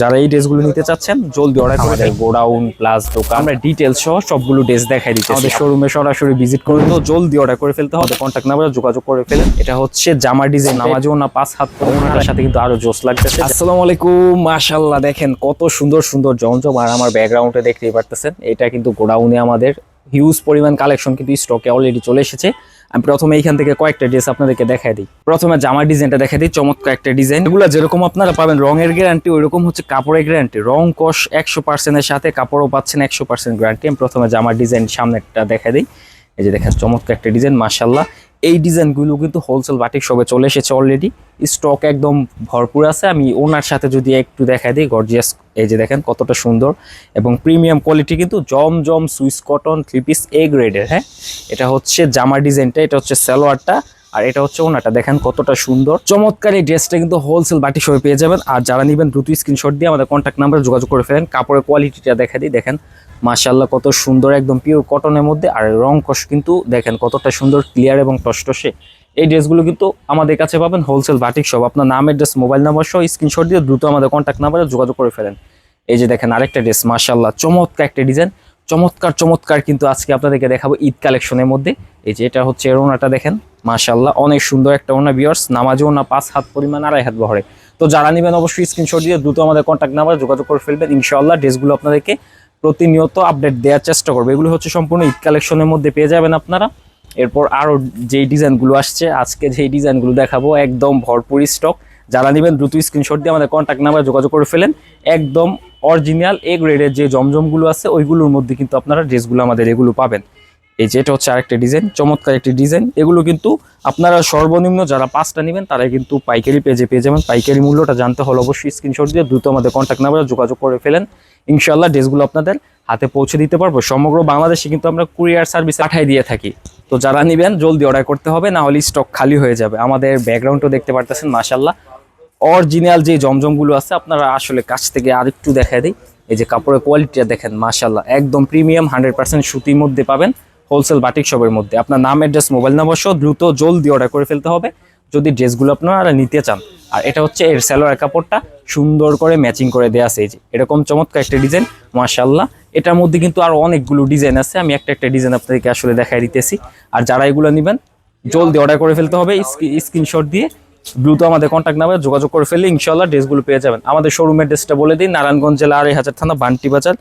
যারা এই ড্রেসগুলো নিতে চাচ্ছেন জলদি অর্ডার করে দেয় গোডাউন প্লাস দোকান। আমরা ডিটেলস সহ সবগুলো ড্রেস দেখাই দিচ্ছি আমাদের শোরুমে সরাসরি ভিজিট করে তো জলদি অর্ডার করে ফেলতে হবে। কন্ট্যাক্ট নাম্বার যোগাযোগ করে ফেলেন। এটা হচ্ছে জামা ডিজাইন নামাজও না পাঁচ হাত ওনার সাথে কিন্তু আরও জোস লাগতেছে। আসসালামু আলাইকুম। মাশাআল্লাহ দেখেন কত সুন্দর সুন্দর জমজম আর আমার ব্যাকগ্রাউন্ডে দেখতেই পারতেছেন। এটা কিন্তু গোডাউনে আমাদের হিউজ পরিমাণ কালেকশন কিন্তু স্টকে অলরেডি চলে এসেছে। আমি প্রথমে এইখান থেকে কয়েকটা ড্রেস আপনাদেরকে দেখাই দিই। প্রথমে জামার ডিজাইনটা দেখাই দিই, চমৎকার একটা ডিজাইন এগুলো যেরকম আপনারা পাবেন, রঙের গ্যারান্টি ওইরকম হচ্ছে কাপড়ের গ্যারান্টি রং কষ একশো পার্সেন্টের সাথে কাপড়ও পাচ্ছেন একশো পার্সেন্ট গ্যারান্টি আমি প্রথমে জামার ডিজাইন সামনেটা দেখাই দিই। এই যে দেখেন, চমৎকার একটা ডিজাইন মার্শাল্লাহ এই ডিজাইনগুলো কিন্তু হোলসেল বাটিক সবে চলে এসেছে অলরেডি স্টক একদম ভরপুর আছে। আমি ওনার সাথে যদি একটু দেখা দিই গর্জিয়াস এই যে দেখেন কতটা সুন্দর। এবং প্রিমিয়াম কোয়ালিটি কিন্তু জম জম Swiss cotton three piece A গ্রেডের হ্যাঁ? এটা হচ্ছে জামার ডিজাইনটা এটা হচ্ছে সালোয়ারটা। আর এটা হচ্ছে ওনাটা, দেখেন কতটা সুন্দর। চমৎকার এই ড্রেসটা কিন্তু হোলসেল বাটি সবে পেয়ে যাবেন। আর যারা নেবেন দ্রুত স্ক্রিনশট দিয়ে আমাদের কন্ট্যাক্ট নাম্বারে যোগাযোগ করে ফেলেন। কাপড়ের কোয়ালিটিটা দেখা দিই, দেখেন। মাশাল্লাহ কত সুন্দর, একদম পিওর কটনের মধ্যে। আর রং কষ কিন্তু দেখেন কতটা সুন্দর ক্লিয়ার এবং টসটসে। এই ড্রেসগুলো কিন্তু আমাদের কাছে পাবেন হোলসেল বাটিক সব আপনার নাম অ্যাড্রেস মোবাইল নাম্বার সহ স্ক্রিনশট দিয়ে দ্রুত আমাদের কন্ট্যাক্ট নাম্বারে যোগাযোগ করে ফেলেন। এই যে দেখেন আরেকটা ড্রেস মাশাল্লাহ চমৎকার একটা ডিজাইন চমৎকার চমৎকার কিন্তু আজকে আপনাদেরকে দেখাবো ঈদ কালেকশনের মধ্যে। এই যে এটা হচ্ছে এর ওনাটা, দেখেন। মাশাল্লাহ অনেক সুন্দর একটা ওনা বিয়ার্স নামাজও না পাঁচ হাত পরিমাণ, আড়াই হাত বহরে। তো যারা নেবেন অবশ্যই স্ক্রিনশট দিয়ে দ্রুত আমাদের কন্ট্যাক্ট নাম্বার যোগাযোগ করে ফেলবেন। ইনশাল্লাহ ড্রেসগুলো আপনাদেরকে প্রতিনিয়ত আপডেট দেওয়ার চেষ্টা করবে। এগুলো হচ্ছে সম্পূর্ণ ঈদ কালেকশনের মধ্যে পেয়ে যাবেন আপনারা। এরপর আরও যেই ডিজাইনগুলো আসছে, আজকে যেই ডিজাইনগুলো দেখাবো, একদম ভরপুর স্টক যারা নেবেন দ্রুত স্ক্রিনশট দিয়ে আমাদের কন্ট্যাক্ট নাম্বারে যোগাযোগ করে ফেলেন। একদম অরিজিনাল এ গ্রেডের যে জমজমগুলো আছে, ওইগুলোর মধ্যে কিন্তু আপনারা ড্রেসগুলো আমাদের এগুলো পাবেন। এই যে এটা হচ্ছে আরেকটা ডিজাইন, চমৎকার একটি ডিজাইন। এগুলো কিন্তু আপনারা সর্বনিম্ন যারা পাঁচটা নেবেন তারা কিন্তু পাইকারি পেজে পেয়ে যাবেন। পাইকারি মূল্যটা জানতে হলে অবশ্যই স্ক্রিনশট দিয়ে দ্রুত আমাদের কন্ট্যাক্ট নাম্বারে যোগাযোগ করে ফেলেন। ইনশাল্লাহ ড্রেসগুলো আপনাদের হাতে পৌঁছে দিতে পারব। সমগ্র বাংলাদেশে কিন্তু আমরা কুরিয়ার সার্ভিস পাঠাই দিয়ে থাকি। তো যারা নেবেন, জলদি অর্ডার করতে হবে, না হলে স্টক খালি হয়ে যাবে। আমাদের ব্যাকগ্রাউন্ডও দেখতে পারতেছেন মাশাল্লাহ অরিজিনাল যে জমজমগুলো আছে, আপনারা আসলে কাছ থেকে আরেকটু দেখা দিই। এই যে কাপড়ের কোয়ালিটিটা দেখেন মাশাল্লাহ একদম প্রিমিয়াম হান্ড্রেড পার্সেন্ট সুতির মধ্যে পাবেন। হোলসেল বাটিক শপের মধ্যে। আপনার নাম, অ্যাড্রেস, মোবাইল নাম্বার সহ দ্রুত জলদি অর্ডার করে ফেলতে হবে। যদি ড্রেসগুলো আপনারা নিতে চান, আর এটা হচ্ছে এর স্যালোয়ার কাপড়টা সুন্দর করে ম্যাচিং করে দেওয়া আছে এই যে। এরকম চমৎকার একটা ডিজাইন মাশাল্লাহ এটার মধ্যে কিন্তু আরও অনেকগুলো ডিজাইন আছে, আমি একটা একটা ডিজাইন আপনাদেরকে আসলে দেখাই দিতেছি। আর যারা এগুলো নেবেন, জলদি অর্ডার করে ফেলতে হবে স্ক্রিনশট দিয়ে। দ্রুত আমাদের কন্ট্যাক্ট নাম্বারে যোগাযোগ করে ফেললে ইনশাল্লাহ ড্রেসগুলো পেয়ে যাবেন। আমাদের শোরুমের ড্রেসটা বলে দিই, নারায়ণগঞ্জ জেলা আড়াই হাজার থানা, বান্টি বাজার।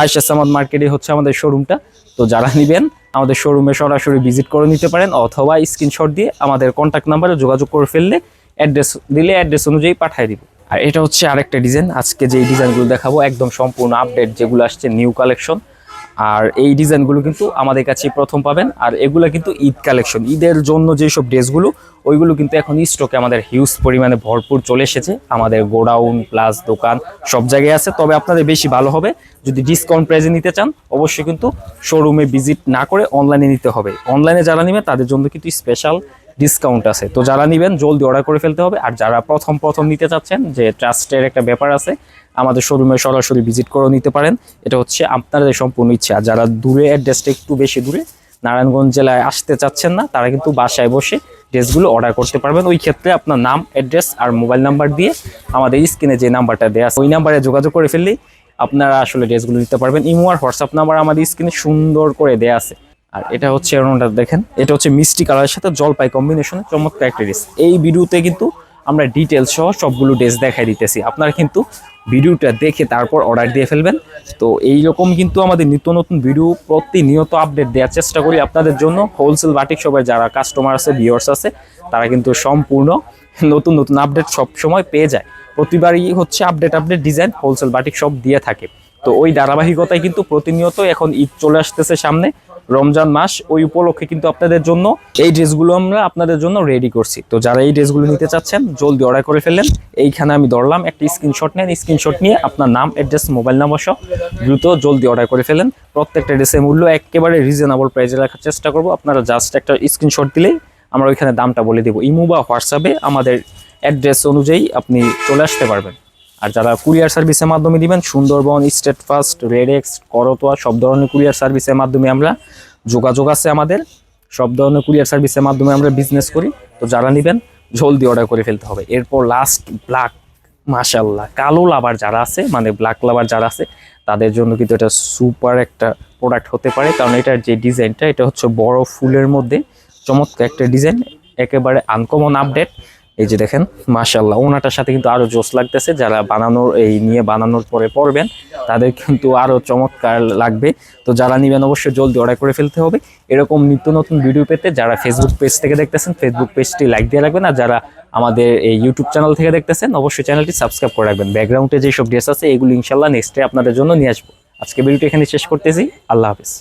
আয়সা সামাদ মার্কেটে হচ্ছে আমাদের শোরুমটা তো যারা নেবেন, আমাদের শোরুমে সরাসরি ভিজিট করে নিতে পারেন অথবা স্ক্রিনশট দিয়ে আমাদের কন্ট্যাক্ট নাম্বারে যোগাযোগ করে ফেললে অ্যাড্রেস দিলে অ্যাড্রেস অনুযায়ী পাঠিয়ে দিব। আর এটা হচ্ছে আরেকটা ডিজাইন আজকে যে ডিজাইনগুলো দেখাবো, একদম সম্পূর্ণ আপডেট যেগুলো আসছে নিউ কালেকশন আর এই ডিজাইনগুলো কিন্তু আমাদের কাছে প্রথম পাবেন। আর এগুলো কিন্তু ঈদ কালেকশন। ঈদের জন্য যেসব ড্রেসগুলো, ওইগুলো কিন্তু এখন স্টকে আমাদের হিউজ পরিমাণে ভরপুর চলে এসেছে। আমাদের গোডাউন, প্লাস দোকান সব জায়গায় আছে। তবে আপনাদের বেশি ভালো হবে যদি ডিসকাউন্ট প্রাইজে নিতে চান, অবশ্যই কিন্তু শোরুমে ভিজিট না করে অনলাইনে নিতে হবে। অনলাইনে যারা নেবে, তাদের জন্য কিন্তু স্পেশাল ডিসকাউন্ট আছে। তো যারা নেবেন, জলদি অর্ডার করে ফেলতে হবে। আর যারা প্রথম প্রথম নিতে চাচ্ছেন, যে ট্রাস্টের একটা ব্যাপার আছে, আমাদের শোরুমে সরাসরি ভিজিট করেও নিতে পারেন। এটা হচ্ছে আপনাদের সম্পূর্ণ ইচ্ছা। আর যারা দূরে অ্যাড্রেসটা একটু বেশি দূরে, নারায়ণগঞ্জ জেলায় আসতে চাচ্ছেন না, তারা কিন্তু বাসায় বসে ড্রেসগুলো অর্ডার করতে পারবেন। ওই ক্ষেত্রে আপনার নাম অ্যাড্রেস আর মোবাইল নাম্বার দিয়ে আমাদের স্ক্রিনে যে নাম্বারটা দেওয়া আছে, ওই নাম্বারে যোগাযোগ করে ফেললেই আপনারা আসলে ড্রেসগুলো নিতে পারবেন। ইমো আর হোয়াটসঅ্যাপ নাম্বার আমাদের স্ক্রিনে সুন্দর করে দেওয়া আছে। আর এটা হচ্ছে এরোনটা দেখেন, এটা হচ্ছে মিষ্টি কালারের সাথে জলপাই কম্বিনেশনে চমৎকার একটা ড্রেস এই ভিডিওতে কিন্তু আমরা ডিটেলস সহ সবগুলো ড্রেস দেখাই দিতেছি। আপনারা কিন্তু ভিডিওটা দেখে তারপর অর্ডার দিয়ে ফেলবেন। তো এই রকম কিন্তু আমাদের নিত্য নতুন ভিডিও প্রতিনিয়ত আপডেট দেওয়ার চেষ্টা করি আপনাদের জন্য। হোলসেল বাটিক শপের যারা কাস্টমার আছে ভিউয়ার্স আছে, তারা কিন্তু সম্পূর্ণ নতুন নতুন আপডেট সব সময় পেয়ে যায়। প্রতিবারই হচ্ছে update update design wholesale batik সব দিয়ে থাকে। তো ওই ধারাবাহিকতায় কিন্তু প্রতিনিয়ত এখন ঈদ চলে আসতেছে সামনে, রমজান মাস, ওই উপলক্ষে কিন্তু আপনাদের জন্য এই ড্রেসগুলো আমরা আপনাদের জন্য রেডি করছি। তো যারা এই ড্রেসগুলো নিতে চাচ্ছেন, জলদি অর্ডার করে ফেললেন। এইখানে আমি ধরলাম একটা স্ক্রিনশট নেন স্ক্রিনশট নিয়ে আপনার নাম অ্যাড্রেস মোবাইল নাম্বার সহ দ্রুত জলদি অর্ডার করে ফেলেন। প্রত্যেকটা ড্রেসের মূল্য একেবারে রিজনেবল প্রাইসে রাখার চেষ্টা করব। আপনারা জাস্ট একটা স্ক্রিনশট দিলেই আমরা ওইখানে দামটা বলে দেবো। ইমো বা হোয়াটসঅ্যাপে আমাদের অ্যাড্রেস অনুযায়ী আপনি চলে আসতে পারবেন। আর যারা কুরিয়ার সার্ভিসের মাধ্যমে দিবেন, সুন্দরবন স্টেট ফার্স্ট রেডেক্স করতোয়া, সব ধরনের কুরিয়ার সার্ভিসের মাধ্যমে আমরা যোগাযোগ আছে আমাদের। সব ধরনের কুরিয়ার সার্ভিসের মাধ্যমে আমরা বিজনেস করি। তো যারা নেবেন, জলদি অর্ডার করে ফেলতে হবে। এরপর লাস্ট ব্ল্যাক মাশাল্লাহ কালো লাভার যারা আছে মানে ব্ল্যাক লাভার যারা আছে, তাদের জন্য কিন্তু এটা সুপার একটা প্রোডাক্ট হতে পারে। কারণ এটার যে ডিজাইনটা এটা হচ্ছে বড় ফুলের মধ্যে চমৎকার একটা ডিজাইন একেবারে আনকমন আপডেট এই যে দেখেন মাশাল্লাহ ওনাটার সাথে কিন্তু আরও জোস লাগতেছে। যারা বানানোর, এই নিয়ে বানানোর পরে পরবেন তাদের কিন্তু আরও চমৎকার লাগবে। তো যারা নিবেন, অবশ্যই জলদি অর্ডার করে ফেলতে হবে। এরকম নিত্য নতুন ভিডিও পেতে যারা ফেসবুক পেজ থেকে দেখতেছেন ফেসবুক পেজটি লাইক দিয়ে রাখবেন। আর যারা আমাদের এই ইউটিউব চ্যানেল থেকে দেখতেছেন, অবশ্যই চ্যানেলটি সাবস্ক্রাইব করে রাখবেন। ব্যাকগ্রাউন্ডে যেসব ড্রেস আছে, এগুলো ইনশাল্লাহ নেক্সটে আপনাদের জন্য নিয়ে আসব। আজকে ভিডিওটি এখানে শেষ করতেছি। আল্লাহ হাফিজ।